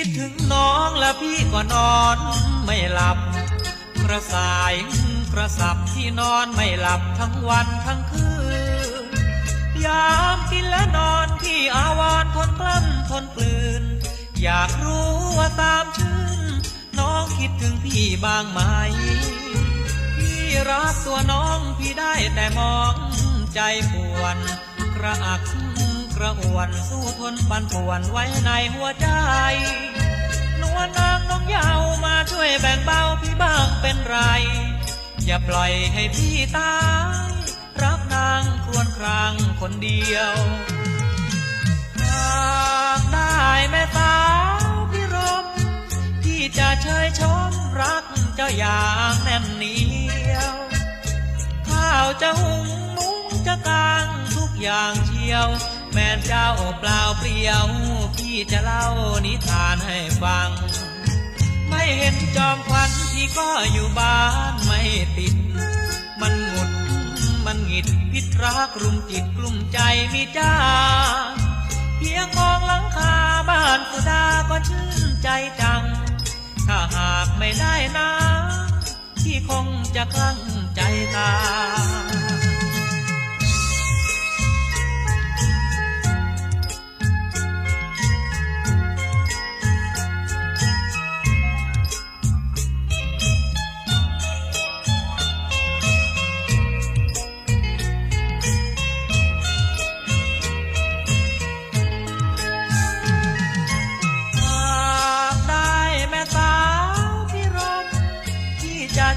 คิดถึงน้องและพี่ก็นอนไม่หลับ กระสายกระสับที่นอนไม่หลับทั้งวันทั้งคืน ยามกินและนอนพี่อาวรณ์ทนกลั้นทนกลืน อยากรู้ว่าตามชื่น น้องคิดถึงพี่บ้างไหม พี่รักตัวน้องพี่ได้แต่มองใจปวนกระอัก กระอ่วนสู้ทนปันป่วนไว้ในหัวใจนวลนางน้องยาวมาช่วยแบ่งเบาพี่บ้างเป็นไร อย่าปล่อยให้พี่ตายรักนางครวญครางคนเดียวหากได้แม่สาวพี่รมพี่จะเชยชมรักเจ้าอย่างแน่นเหนียวข้าวจะหุงมุ้งจะกางทุกอย่างเชียว แม่เจ้าเปล่าเปลี่ยว พี่จะเล่านิทานให้ฟัง ไม่เห็นจอมควันพี่ก็อยู่บ้านไม่ติด มันหงุดมันหงิดพิษรักรุมจิตกลุ่มใจมีจ้า เพียงมองหลังคาบ้านสุดาก็ชื่นใจจัง ถ้าหากไม่ได้นะพี่คงจะคลั่งใจตา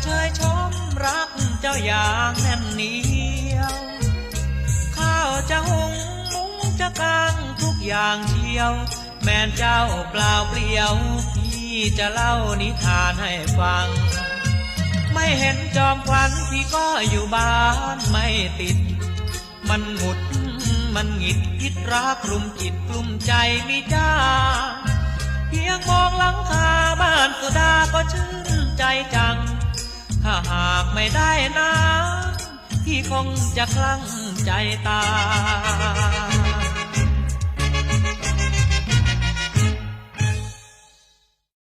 ที่จะเชยชมรักเจ้าอย่างแน่นเหนียวข้าวจะหุงมุ้งจะกางทุกอย่างเชียว แม่นเจ้าเปล่าเปลี่ยว พี่จะเล่านิทานให้ฟัง ไม่เห็นจอมควันพี่ก็อยู่บ้านไม่ติด มันหงุดมันหงิดพิษรักกลุ่มจิตกลุ่มใจมีจ้าเพียงมองหลังคาบ้านสุดาก็ชื่นใจจัง ถ้าหากไม่ได้นะพี่คงจะคลั่งใจตาย